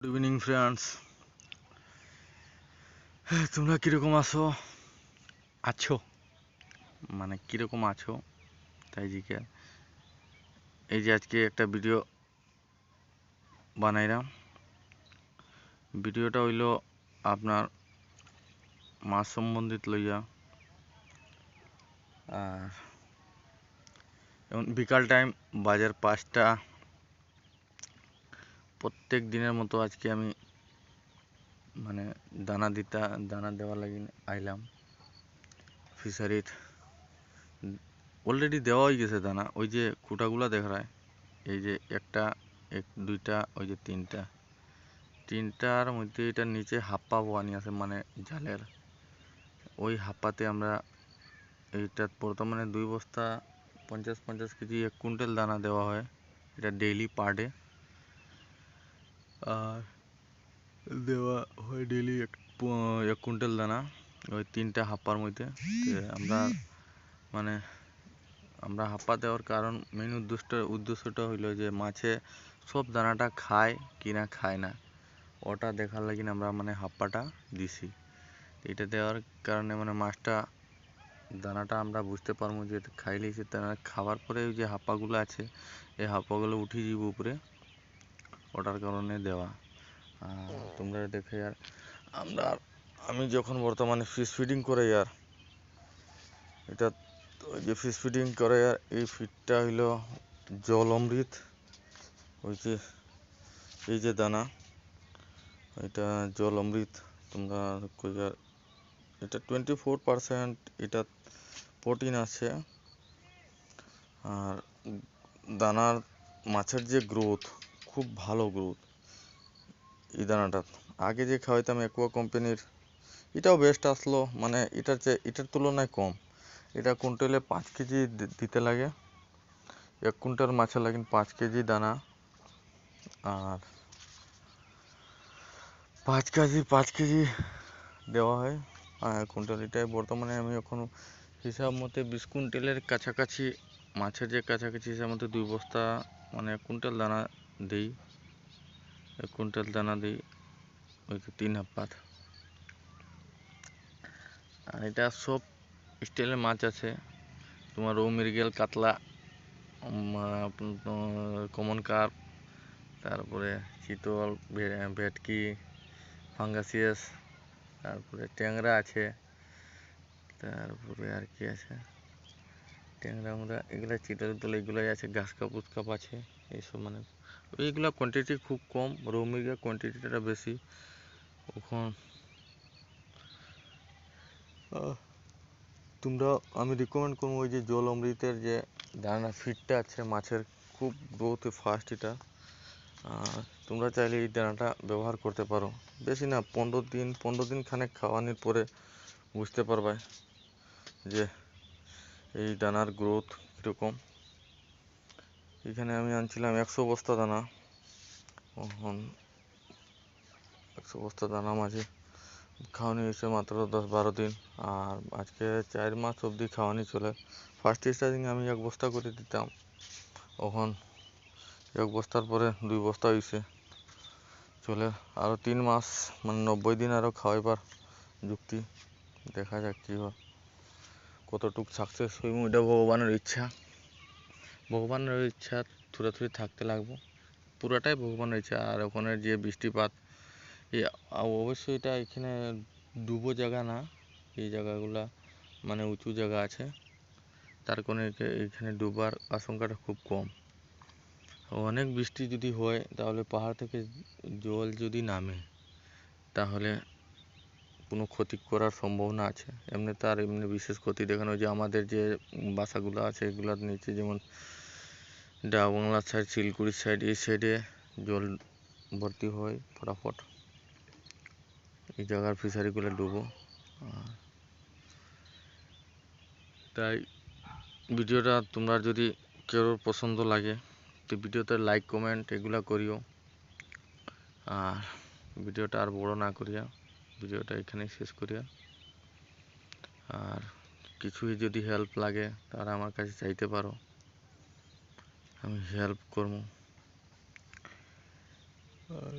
Good evening friends তোমরা কীরকম আছো? আছো। মানে কীরকম আছো? তাই জিজ্ঞাসা এই যে আজকে একটা ভিডিও বানাইলাম। ভিডিওটা হইল আপনার মাছ সম্বন্ধিত লইয়া। আর এখন বিকাল টাইম বাজার পাঁচটা। প্রত্যেক দিনের মতো আজকে আমি মানে দানা দিতা, দানা দেওয়ার লাগি আইলাম। ফিশারির অলরেডি দেওয়া হয়ে গেছে দানা। ওই যে খুঁটাগুলো দেখায় এই যে একটা, এক, দুইটা, ওই যে তিনটা। তিনটার মধ্যে এটার নিচে হাপ্পা বোয়ানি আছে মানে জালের। ওই হাপ্পাতে আমরা এইটা বর্তমানে দুই বস্তা পঞ্চাশ পঞ্চাশ কেজি এক কুইন্টাল দানা দেওয়া হয়। এটা ডেইলি পার ডে আর দেওয়া হয় ডেইলি এক এক কুইন্টাল দানা ওই তিনটা হাপ্পার মধ্যে আমরা মানে আমরা হাপ্পা দেওয়ার কারণ মেন উদ্দেশ্য উদ্দেশ্যটা হইল যে মাছে সব দানাটা খায় কি না খায় না ওটা দেখার লাগি আমরা মানে হাপ্পাটা দিছি এটা দেওয়ার কারণে মানে মাছটা দানাটা আমরা বুঝতে পারব যে এটা খাইলেছে দানা খাওয়ার পরে ওই যে হাপ্পাগুলো আছে এই হাপ্পাগুলো উঠে যাবে উপরে ওটার কারণে দেওয়া। তোমরা দেখে আর আমরা আমি যখন বর্তমানে ফিশ ফিডিং করে আর এটা যে ফিশ ফিডিং করে আর এই ফিডটা হইল জল অমৃত, ওই যে এই যে দানা, এটা জল অমৃত। তোমরা এটা টোয়েন্টি ফোর পারসেন্ট এটা প্রোটিন আছে। আর দানার মাছের যে গ্রোথ খুব ভালো গ্রোথ এই দানাটা। আগে যে খাওয়াইতাম অ্যাকোয়া কোম্পানির এটাও বেস্ট আসলো। মানে এটার চেয়ে, এটার তুলনায় কম। এটা কুইন্টালে পাঁচ কেজি দিতে লাগে। এক কুইন্টাল মাছে লাগেন পাঁচ কেজি দানা। আর পাঁচ কেজি পাঁচ কেজি দেওয়া হয়। আর কুইন্টাল এটাই বর্তমানে আমি এখন হিসাব মতে বিশ কুইন্টালের কাছাকাছি, মাছের যে কাছাকাছি হিসাব মতে দুই বস্তা মানে কুইন্টাল দানা দিই, এক কুইন্টাল দানা দিই ওই যে তিন হাপ্পাত আর এটা সব স্টাইলের মাছ আছে। তোমার রৌ মৃগেল, কাতলা কমন কার্প, তারপরে চিতল ভেটকি, ফাঙ্গাসিয়াস, তারপরে ট্যাংরা আছে, তারপরে আর কি আছে? ট্যাংরা আমরা এগুলো চিতল উতল এগুলোই আছে, ঘাস কাপ উৎকাপ আছে এইসব মানে এইগুলা কোয়ান্টিটি খুব কম রৌ কোয়ান্টিটিটা বেশি। ওখন তোমরা আমি রিকমেন্ড করব ওই যে জল অমৃতের যে দানা ফিডটা আছে মাছের, খুব গ্রোথ ফাস্ট এটা। তোমরা চাইলে এই দানাটা ব্যবহার করতে পারো। বেশি না, পনেরো দিন পনেরো দিন খানেক খাওয়ানোর পরে বুঝতে পারবে যে এই দানার গ্রোথ কীরকম। এখানে আমি আনছিলাম একশো বস্তা দানা। একশো বস্তা দানা মাঝে। খাওয়ানি হয়েছে মাত্র দশ বারো দিন। আর আজকে চার মাস অবধি খাওয়ানি চলে। ফার্স্ট স্টার্টিং আমি এক বস্তা করে দিতাম। এখন এক বস্তার পরে দুই বস্তা হয়েছে চলে আরও তিন মাস মানে নব্বই দিন আরও খাওয়াইবার যুক্তি। দেখা যাক কী হয়। কতটুক সাকসেস হইব এটা ভগবানের ইচ্ছা। ভগবানের ইচ্ছা থুড়ে থাকতে লাগবো। পুরাটাই ভগবানের ইচ্ছা। আর ওখানে যে বৃষ্টিপাত আ- অবশ্যই এটা এখানে ডুবো জায়গা না। এই জায়গাগুলা মানে উঁচু জায়গা আছে। তার এখা- এখানে ডুবার আশঙ্কাটা খুব কম। অনেক বৃষ্টি যদি হয়, তাহলে পাহাড় থেকে জল যদি নামে, তাহলে কোনো ক্ষতি করার সম্ভাবনা আছে। এমনি তো আর এমনি বিশেষ ক্ষতি দেখানো যে আমাদের যে বাসাগুলো আছে, এগুলোর নিচে যেমন ডাক বাংলার সাইড শিলিগুড়ির সাইড এই সাইডে জল ভর্তি হয় ফটাফট। এই জায়গার ফিশারিগুলো ডুবো। তাই ভিডিওটা তোমরা যদি কেউ পছন্দ লাগে, তো ভিডিওতে লাইক কমেন্ট এগুলা করিও। আর ভিডিওটা আর বড় না করিয়া, ভিডিওটা এখানেই শেষ করিয়া। আর কিছুই যদি হেল্প লাগে তারা আমার কাছে চাইতে পারো। আমি হেল্প করবো আর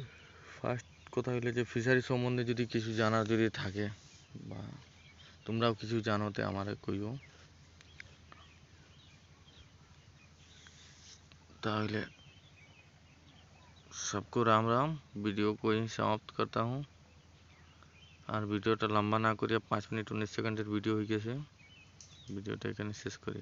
ফার্স্ট কথা হইলো যে ফিশারি সম্বন্ধে যদি কিছু জানার যদি থাকে বা তোমরাও কিছু জানো তে আমারে কইও তাহলে सबको राम राम वीडियो को यहीं समाप्त करता हूँ আর ভিডিওটা লম্বা না করিয়া পাঁচ মিনিট উনিশ সেকেন্ডের ভিডিও হয়ে গেছে ভিডিওটা এখানে শেষ করি